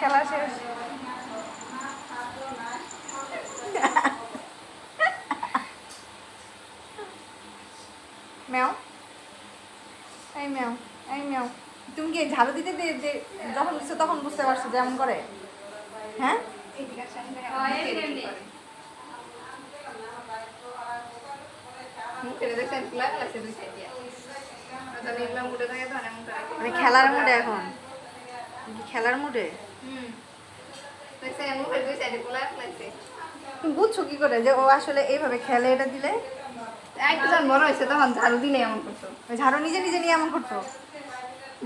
শেষ। ম্যাও। এই ম্যাও এই ম্যাও। তুমি কি ঝাড়ু দিতে যে যখন দিচ্ছ তখন বুঝতে পারছ যে এমন করে? হ্যাঁ? মানে খেলার মুডে এখন? খেলার মুডে? বুঝছ কি করে যে ও আসলে এইভাবে খেলে এটা দিলে? একটু যখন বড় হয়েছে তখন ঝাড়ু দিলে এমন করতো। ঝাড়ু নিজে নিজে নিয়ে এমন করতো?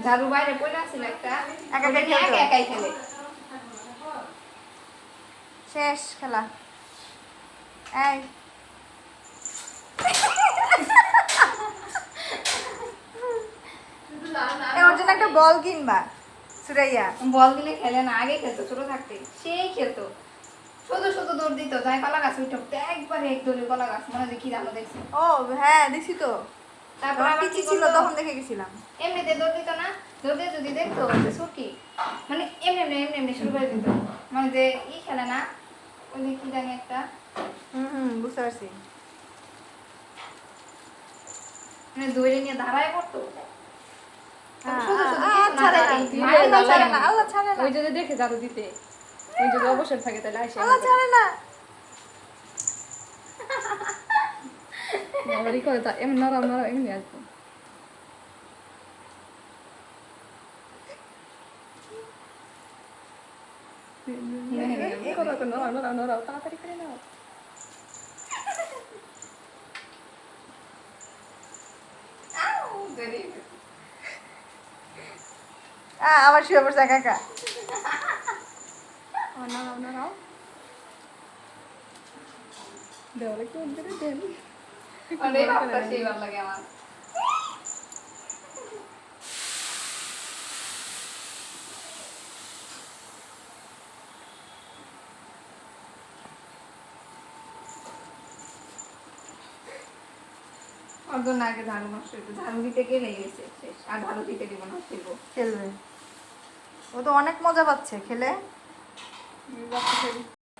ঝাড়ু বাইরে পড়ে আসছিল একটা একা একাই খেলে। শেষ খেলা। এই। ওর জন্য একটা বল কিনবা। সুরাইয়া বল দিলে খেলে না আগে খেলতো ছোট থাকতে। সেই খেলতো। শুধু শুধু দৌড় দিত যাই কলা গাছ উঠে উঠতে। একবারে এক দড়ি কলা গাছ মনে হয় কি জানো দেখছি? ও হ্যাঁ দেখছি তো। তারপর আবার কি ছিল তখন দেখে গেছিলাম। এমনিতে দৌড় দিত না দৌড় দিয়ে যদি দেখতো যে সুটকি মানে এমনি এমনি এমনি এমনি শুরু করে দিত। মানে যে ই খেলে না ওই যে কি জানি একটা। হুম হুম বুঝতে পারছি। মানে দৌড়ে নিয়ে দাঁড়ায় পড়তো হ্যাঁ, শুধু শুধু আ- কিছু না ছাড়ে না, দেখে, আল্লাহ ছাড়ে না। আল্লাহ ছাড়ে না, ওই যদি দেখে ঝাড়ু দিতে। ওই যদি অবসর থাকে তাহলে আসে আল্লাহ ছাড়ে না। আবার ই করে তা এমন নরম নরম এমনি আসব। নরম নরম নরম তাড়াতাড়ি করে নাও। আউ, দৌড়ে। আ, আবার শুয়ে পড়ছে একা একা আবার নরম নরম দেওয়ালে কি অন্তরে দেন অনেক সেই ভালো লাগে আমার। ওর জন্য আগে নষ্ট হইতো। ঝাড়ু দিতে গেলে গেছে শেষ। আর ঝাড়ু দিতে দিব না ফেলব। খেলবে ও তো অনেক মজা পাচ্ছে খেলে?